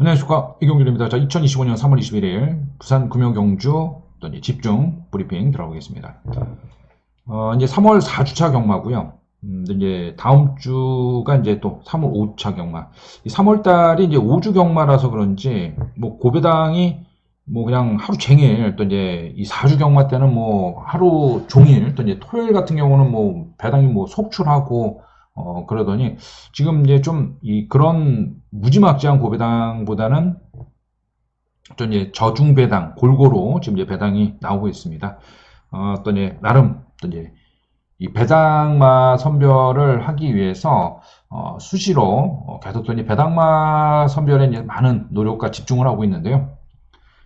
안녕하십니까 이경규입니다. 자 2025년 3월 21일 부산 금융경주 또 이제 집중 브리핑 들어보겠습니다. 어, 이제 3월 4주차 경마고요. 음, 이제 다음 주가 이제 또 3월 5차 경마. 이 3월 달이 이제 5주 경마라서 그런지 뭐 고배당이 뭐 그냥 하루 종일 또 이제 이 4주 경마 때는 뭐 하루 종일 또 이제 토요일 같은 경우는 뭐 배당이 뭐 속출하고 어 그러더니 지금 이제 좀 이 그런 무지막지한 고배당보다는 또 이제 저중 배당 골고루 지금 이제 배당이 나오고 있습니다. 어, 또 이제 나름 또 이제 이 배당마 선별을 하기 위해서 어, 수시로 어, 계속 또 이제 배당마 선별에 이제 많은 노력과 집중을 하고 있는데요.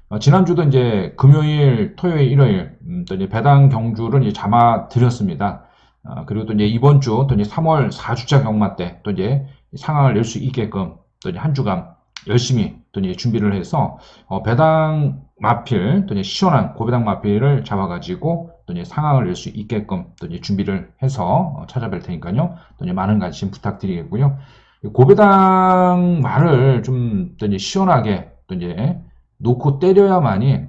어, 지난주도 이제 금요일, 토요일, 일요일 음, 또 이제 배당 경주를 이제 잡아 드렸습니다. 어, 그리고 또 이제 이번 주 또 이제 3월 4주차 경마 때 또 이제 상황을 낼 수 있게끔 또 이제 한 주간 열심히 또 이제 준비를 해서 어, 배당 마필 또 이제 시원한 고배당 마필을 잡아가지고 또 이제 상황을 낼 수 있게끔 또 이제 준비를 해서 어, 찾아뵐 테니까요. 또 이제 많은 관심 부탁드리겠고요. 고배당 말을 좀 또 이제 시원하게 또 이제 놓고 때려야만이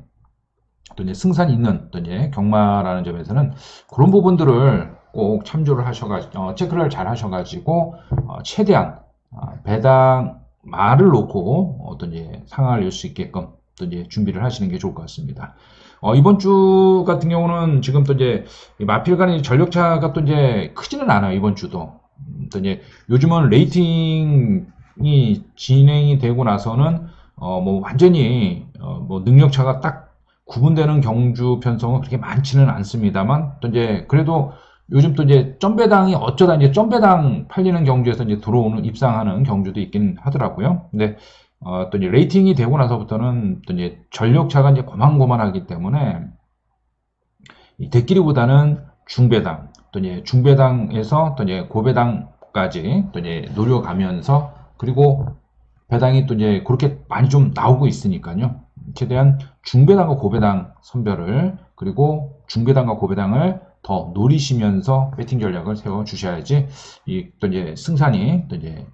또 이제 승산이 있는 또 이제 경마라는 점에서는 그런 부분들을 꼭 참조를 하셔가지고 어, 체크를 잘 하셔가지고 어, 최대한 어, 배당 말을 놓고 어떤 이제 상황을 낼 수 있게끔 또 이제 준비를 하시는 게 좋을 것 같습니다. 어, 이번 주 같은 경우는 지금 또 이제 이 마필 간의 전력차가 또 이제 크지는 않아요. 이번 주도. 음, 또 이제 요즘은 레이팅이 진행이 되고 나서는 어, 뭐 완전히 어, 뭐 능력차가 딱 구분되는 경주 편성은 그렇게 많지는 않습니다만 또 이제 그래도 요즘 또 이제 점배당이 어쩌다 이제 점배당 팔리는 경주에서 이제 들어오는 입상하는 경주도 있긴 하더라고요. 근데 어, 또 이제 레이팅이 되고 나서부터는 또 이제 전력차가 이제 고만고만하기 때문에 이 대끼리보다는 중배당 또 이제 중배당에서 또 이제 고배당까지 또 이제 노려가면서 그리고 배당이 또 이제 그렇게 많이 좀 나오고 있으니까요. 최대한 중배당과 고배당 선별을 그리고 중배당과 고배당을 더 노리시면서 배팅 전략을 세워 주셔야지 이 또 이제 승산이 또 이제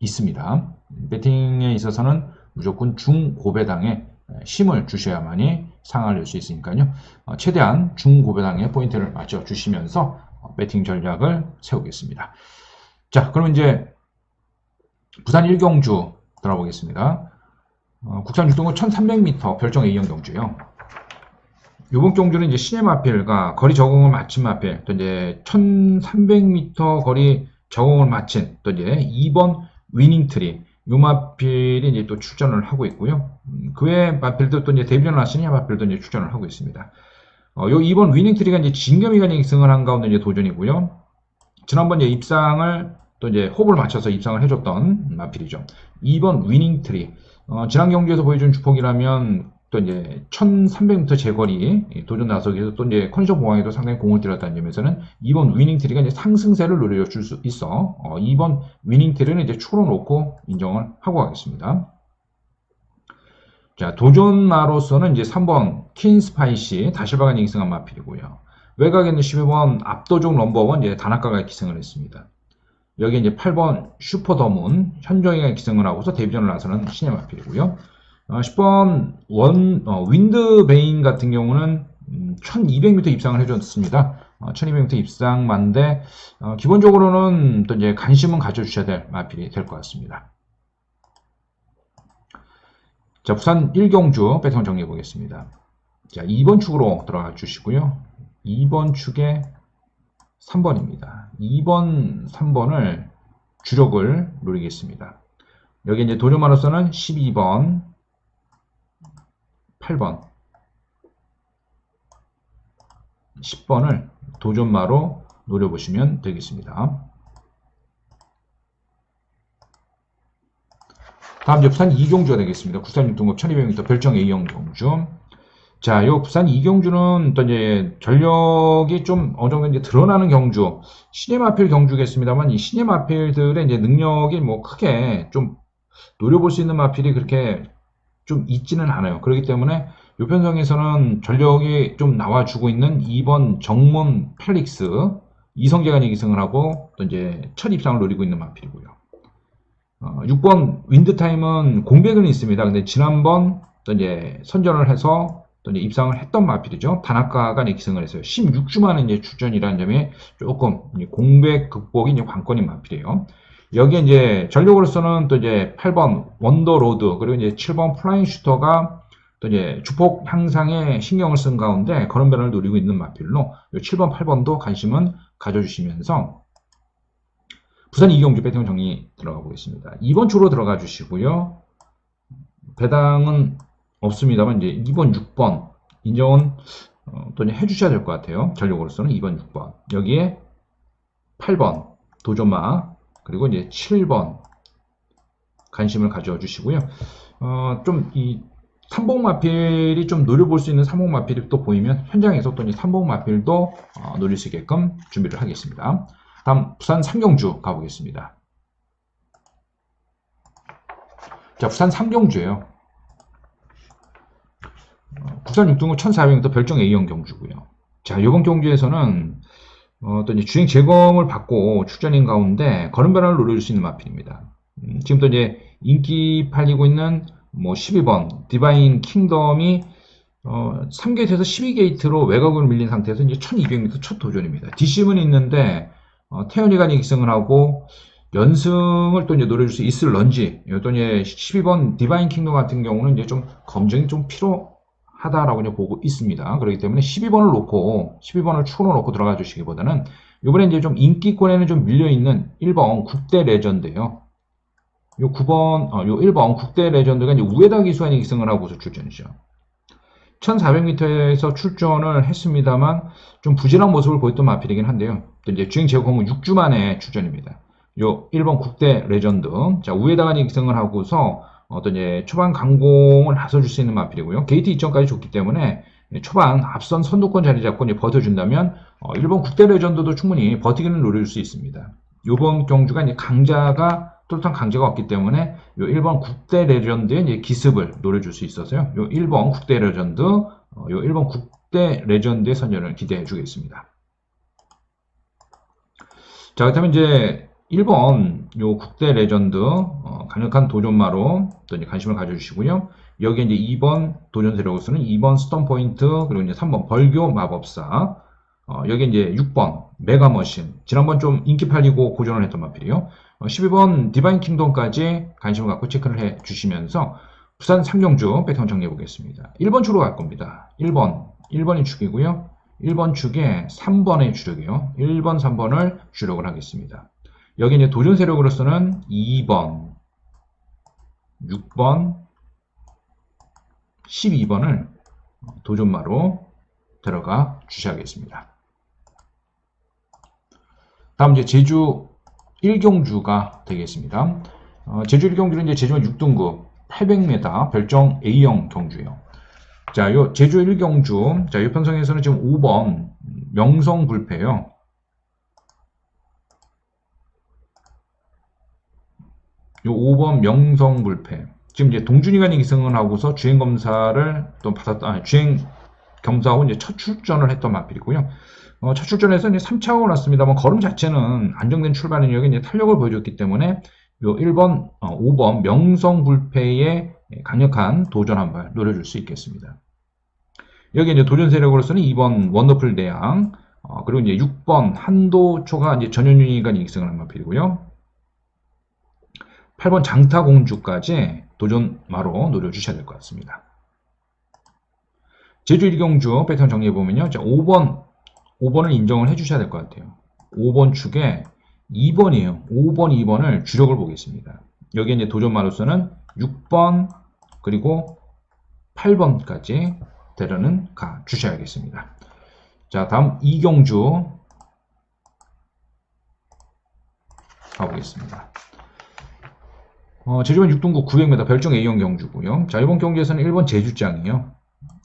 있습니다. 배팅에 있어서는 무조건 중고배당에 힘을 주셔야만이 낼수 있으니까요. 어, 최대한 중고배당에 포인트를 맞춰 주시면서 어, 배팅 전략을 세우겠습니다. 자, 그럼 이제 부산 1경주 들어보겠습니다. 어, 국산 유동은 1300m 별정 A형 경주예요. 이번 경주는 이제 시네마필과 거리 적응을 마친 마필, 또 이제 1300m 거리 적응을 마친 또 이제 2번 위닝트리, 요 마필이 이제 또 출전을 하고 있고요. 음, 그 외 마필도 또 이제 데뷔전 하시냐 마필도 이제 출전을 하고 있습니다. 어, 요 2번 위닝트리가 이제 진겸이가 이제 승을 한 가운데 이제 도전이고요. 지난번 이제 입상을 또 이제 호흡을 맞춰서 입상을 해줬던 마필이죠. 2번 위닝트리. 어, 지난 경기에서 보여준 주폭이라면 또 이제 1300m 제거리 도전 나서기에서 또 이제 컨디션 보강에도 상당히 공을 들였다는 점에서는 2번 위닝 트리가 이제 상승세를 노려줄 수 있어 어, 2번 위닝 트리는 이제 추로 놓고 인정을 하고 가겠습니다. 자 도전마로서는 이제 3번 킨스파이시 다실바가 기승한 마필이고요. 외곽에는 12번 압도적 넘버원 이제 다나카가 기승을 했습니다. 여기 이제 8번 슈퍼더문 현정이가 기승을 하고서 데뷔전을 나서는 시네마필이고요. 어, 10번 원 어, 윈드 베인 같은 경우는 음, 1200m 입상을 해줬습니다. 어, 1200m 입상만데 어, 기본적으로는 또 이제 관심은 가져주셔야 될 마필이 될 것 같습니다. 자 부산 1경주 배팅 정리해 보겠습니다. 자 2번 축으로 들어가 주시고요. 2번 축에 3번입니다. 2번, 3번을 주력을 노리겠습니다. 여기 이제 도전마로서는 12번, 8번, 10번을 도전마로 노려보시면 되겠습니다. 다음 부산 이경주가 되겠습니다. 국산 육등급 1200m 별정 A형 경주. 자, 요 부산 이경주는 또 이제 전력이 좀 어느 정도 이제 드러나는 경주, 시네마필 경주겠습니다만 이 시네마필들의 이제 능력이 뭐 크게 좀 노려볼 수 있는 마필이 그렇게 좀 있지는 않아요. 그렇기 때문에 요 편성에서는 전력이 좀 나와주고 있는 2번 정문 펠릭스 이성재가 이기승을 하고 또 이제 첫 입상을 노리고 있는 마필이고요. 어, 6번 윈드타임은 공백은 있습니다. 근데 지난번 또 이제 선전을 해서 또 이제 입상을 했던 마필이죠. 이제 기승을 했어요. 16주 만에 이제 출전이라는 점에 조금 공백 극복이 이제 관건인 마필이에요. 여기에 이제 전력으로서는 또 이제 8번 원더로드 그리고 이제 7번 플라잉 슈터가 또 이제 주폭 향상에 신경을 쓴 가운데 그런 변화를 노리고 있는 마필로 요 7번, 8번도 관심은 가져주시면서 부산 이경주 배팅 정리 들어가 보겠습니다. 2번 주로 들어가 주시고요. 배당은 없습니다만 이제 2번, 6번 인정은 어, 또 해주셔야 될 것 같아요. 전력으로서는 2번, 6번 여기에 8번 도전마 그리고 이제 7번 관심을 가져 주시고요. 어, 좀이 삼봉 마필이 좀 노려볼 수 있는 삼봉 마필이 또 보이면 현장에서 또이 삼봉 마필도 어, 노릴 수 있게끔 준비를 하겠습니다. 다음 부산 삼경주 가보겠습니다. 자, 부산 삼경주예요. 어, 부산 6등급 1400m 별정 A형 경주고요. 자, 이번 경주에서는 어, 또 이제 주행 재검을 받고 출전인 가운데 걸음 변화를 노려줄 수 있는 마필입니다. 음, 지금도 이제 인기 팔리고 있는 뭐 12번 디바인 킹덤이 어, 3게이트에서 12게이트로 외곽으로 밀린 상태에서 이제 1200m 첫 도전입니다. 뒷심은 있는데 어, 태연이가 익승을 하고 연승을 또 이제 노려줄 수 있을 런지 또 이제 12번 디바인 킹덤 같은 경우는 이제 좀 검증이 좀 필요 하다라고 이제 보고 있습니다. 그렇기 때문에 12번을 놓고 12번을 추로 놓고 들어가 주시기보다는 이번에 이제 좀 인기권에는 좀 밀려 있는 1번 국대 레전드예요. 요 9번, 어, 요 1번 국대 레전드가 이제 우에다 기수한이 기승을 하고서 출전이죠. 1400m에서 출전을 했습니다만 좀 부진한 모습을 보였던 마필이긴 한데요. 또 이제 주행 제공은 6주 만에 출전입니다. 요 1번 국대 레전드. 자, 우에다가 기승을 하고서 어떤 이제 초반 강공을 나서줄 수 있는 마필이고요. 게이트 2점까지 줬기 때문에 초반 앞선 선두권 자리 잡고 이제 버텨준다면 어, 1번 국대 레전드도 충분히 버티기는 노릴 수 있습니다. 요번 경주가 이제 강자가 뚜렷한 강제가 없기 때문에 요 1번 국대 레전드의 이제 기습을 노려줄 수 있어서요. 요 1번 국대 레전드, 어, 요 1번 국대 레전드의 선전을 기대해 주겠습니다. 자, 그렇다면 이제 1번 요 국대 레전드 어, 강력한 도전마로 또 이제 관심을 가져주시고요. 여기에 이제 2번 도전 세력으로서는 2번 스톤 포인트 그리고 이제 3번 벌교 마법사 어, 여기 이제 6번 메가머신 지난번 좀 인기 팔리고 고전을 했던 마필이요. 12번 디바인 킹덤까지 관심을 갖고 체크를 해 주시면서 부산 삼경주 패턴 정리해 보겠습니다. 1번 축으로 갈 겁니다. 1번, 1번이 축이고요. 1번 축에 3번의 주력이요. 1번, 3번을 주력을 하겠습니다. 여기 이제 도전 세력으로서는 2번, 6번, 12번을 도전마로 들어가 주셔야겠습니다. 다음 이제 제주 1경주가 되겠습니다. 어, 제주 1경주는 이제 제주가 6등급 800m 별정 A형 경주예요. 자, 요 제주 1경주, 자, 이 편성에서는 지금 5번 명성불패요. 요 5번 명성불패. 지금 이제 동준이가 기승을 하고서 주행 검사를 또 받았다, 아니, 주행 겸사하고 이제 첫 출전을 했던 마필이고요. 어, 첫 출전에서 이제 3차가 올랐습니다만 걸음 자체는 안정된 출발 능력에 이제 탄력을 보여줬기 때문에 요 1번, 어, 5번 명성불패의 강력한 도전 한 발 노려줄 수 있겠습니다. 여기 이제 도전 세력으로서는 2번 원더풀 대양, 어, 그리고 이제 6번 한도초가 이제 전현윤이가 익승을 한 마필이고요. 8번 장타공주까지 도전 마로 노려주셔야 될 것 같습니다. 제주 1경주 패턴 정리해보면요. 자, 5번, 5번을 인정을 해주셔야 될 것 같아요. 5번 축에 2번이에요. 5번, 2번을 주력을 보겠습니다. 여기에 이제 도전 마로서는 6번, 그리고 8번까지 데려는 가 주셔야겠습니다. 자, 다음 이경주 가보겠습니다. 어, 제주반 6등급 900m 별정 A형 경주고요. 자, 이번 경기에서는 1번 제주장이에요.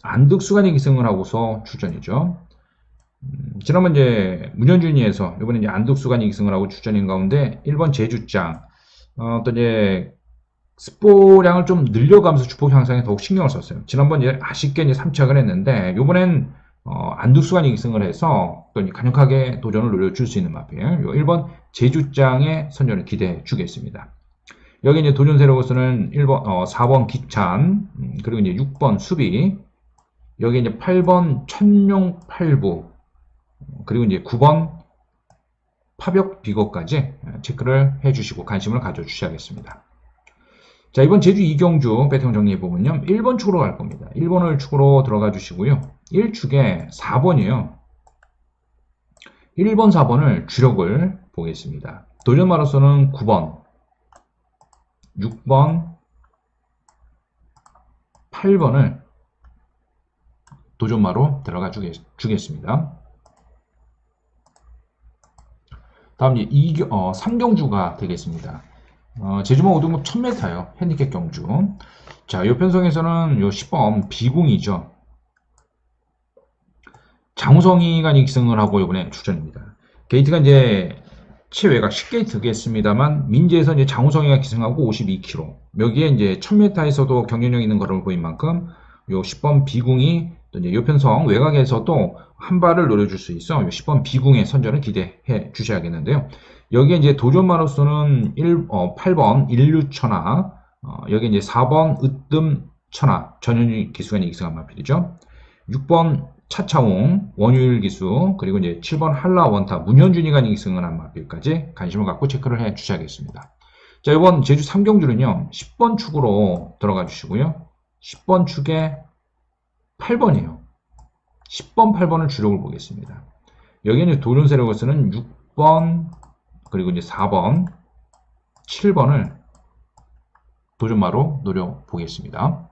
안득수간이 기승을 하고서 출전이죠. 음, 지난번 이제 문현준이에서 이번에 이제 안득수간이 기승을 하고 출전인 가운데 1번 제주장 어, 또 이제 스포량을 좀 늘려가면서 주폭 향상에 더욱 신경을 썼어요. 지난번 이제 아쉽게 이제 3착을 했는데 이번엔 어, 안득수간이 기승을 해서 또 강력하게 도전을 노려줄 수 있는 마필. 요 1번 제주장의 선전을 기대해 주겠습니다. 여기 이제 도전 세력으로서는 1번, 어, 4번 기찬, 음, 그리고 이제 6번 수비, 여기 이제 8번 천룡 8부, 그리고 이제 9번 파벽 비거까지 체크를 해주시고 관심을 가져주셔야겠습니다. 자, 이번 제주 이경주 배팅 정리해보면요. 1번 축으로 갈 겁니다. 1번을 축으로 들어가 주시고요. 1축에 4번이에요. 1번, 4번을 주력을 보겠습니다. 도전마로서는 9번, 6번, 8번을 도전마로 들어가 주겠, 주겠습니다. 다음 이제 2, 어, 3경주가 되겠습니다. 어, 제주만 오등급 1000m예요. 핸디캡 경주. 자, 요 편성에서는 요 10번 비공이죠. 장우성이가 익승을 하고 이번에 출전입니다. 게이트가 이제 최외곽 10게이트겠습니다만 민지에서 이제 장우성이가 기승하고 52km. 여기에 이제 1000m에서도 경쟁력 있는 걸음을 보인 만큼 요 10번 비궁이 또 이제 요 편성 외곽에서도 한 발을 노려줄 수 있어 요 10번 비궁의 선전을 기대해 주셔야겠는데요. 여기에 이제 도전마로서는 1, 어, 8번 인류천하, 어, 여기 이제 4번 으뜸천하 전현희 기수가 익승한 마필이죠. 6번 차차웅 원유일 기수 그리고 이제 7번 한라 원타 문현준이가 익승을 한 마필까지 관심을 갖고 체크를 해 주셔야겠습니다. 자 이번 제주 3경주는요 10번 축으로 들어가 주시고요. 10번 축에 8번이에요. 10번 8번을 주력을 보겠습니다. 여기는 도전 세력으로서는 6번 그리고 이제 4번 7번을 도전마로 노려보겠습니다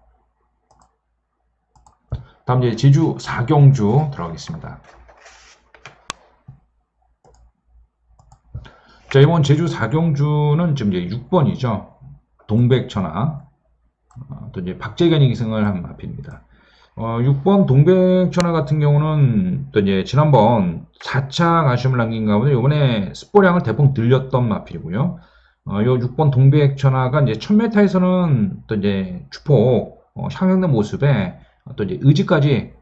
다음 이제 제주 4경주 들어가겠습니다. 자, 이번 제주 4경주는 지금 이제 6번이죠. 동백천하. 어, 또 이제 박재견이 기승을 한 마필입니다. 어, 6번 동백천하 같은 경우는 또 이제 지난번 4차 가시움을 남긴 가운데 이번에 스포량을 대폭 늘렸던 마필이고요. 어, 요 6번 동백천하가 이제 1000m에서는 또 이제 주폭 어, 향상된 모습에 또 이제 의지까지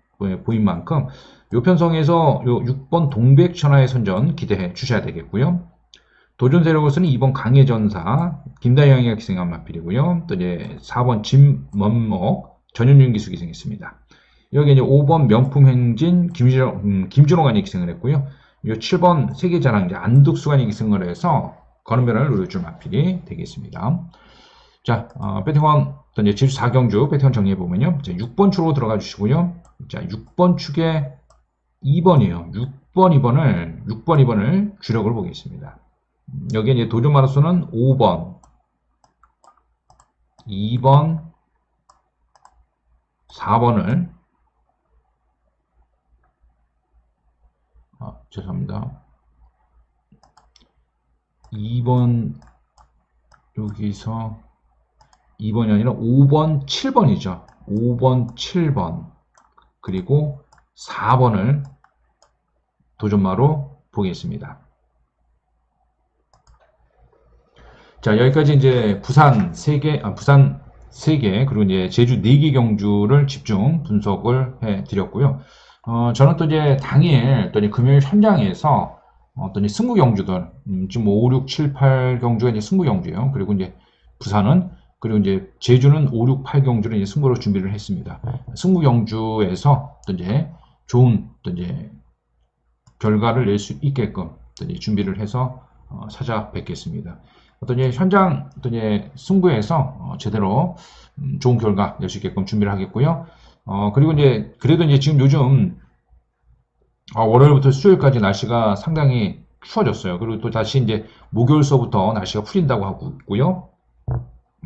보인 만큼 요 편성에서 요 6번 동백천하의 선전 기대해 주셔야 되겠고요. 도전 세력으로서는 2번 강해전사 김다영이가 기승한 마필이고요. 또 이제 4번 진먼목 전현윤 기수 기승했습니다. 여기 이제 5번 명품행진 김준호, 음, 기승을 했고요. 요 7번 세계자랑 안득수가 기승을 해서 거는변을 노려줄 마필이 되겠습니다. 자, 어, 배팅원 이제 제주 4경주 배팅 정리해 보면요. 6번 축으로 들어가 주시고요. 자, 6번 축에 2번이에요. 6번, 2번을 6번, 2번을 주력을 보겠습니다. 여기에 이제 도전 마라소는 5번, 2번, 4번을 아, 죄송합니다. 2번 여기서 2번이 아니라 5번, 7번이죠. 5번, 7번 그리고 4번을 도전마로 보겠습니다. 자 여기까지 이제 부산 3개, 아, 부산 3개 그리고 이제 제주 4개 경주를 집중 분석을 해 드렸고요. 어, 저는 또 이제 당일 또 이제 금요일 현장에서 어떤 승부 경주들 음, 지금 5, 6, 7, 8 경주가 이제 승부 경주예요. 그리고 이제 부산은 그리고 이제 제주는 5, 6, 8 경주를 이제 승부로 준비를 했습니다. 승부 경주에서 또 이제 좋은 또 이제 결과를 낼 수 있게끔 또 이제 준비를 해서 어, 찾아뵙겠습니다. 어떤 이제 현장 어떤 이제 승부에서 어, 제대로 음, 좋은 결과 낼 수 있게끔 준비를 하겠고요. 어, 그리고 이제 그래도 이제 지금 요즘 어, 월요일부터 수요일까지 날씨가 상당히 추워졌어요. 그리고 또 다시 이제 목요일서부터 날씨가 풀린다고 하고 있고요.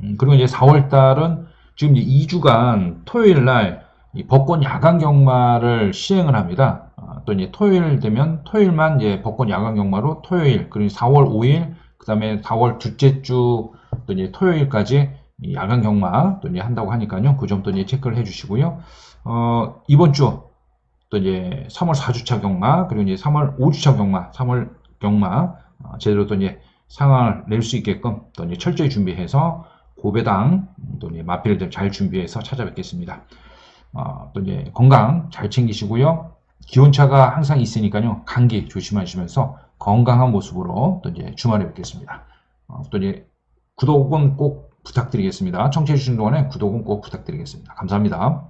음, 그리고 이제 4월 달은 지금 이제 2주간 토요일 날 법권 야간 경마를 시행을 합니다. 아, 또 이제 토요일 되면 토요일만 이제 법권 야간 경마로 토요일 그리고 4월 5일 그다음에 4월 둘째 주 또 이제 토요일까지 야간 경마 또 이제 한다고 하니까요. 그 점도 이제 체크를 해주시고요. 어, 이번 주 또 이제 3월 4주차 경마 그리고 이제 3월 5주차 경마 3월 경마 어, 제대로 또 이제 상황을 낼 수 있게끔 또 이제 철저히 준비해서 고배당 또 이제 마필들 잘 준비해서 찾아뵙겠습니다. 어, 또 이제 건강 잘 챙기시고요. 기온차가 항상 있으니까요. 감기 조심하시면서 건강한 모습으로 또 이제 주말에 뵙겠습니다. 어, 또 이제 구독은 꼭 부탁드리겠습니다. 청취해주신 동안에 구독은 꼭 부탁드리겠습니다. 감사합니다.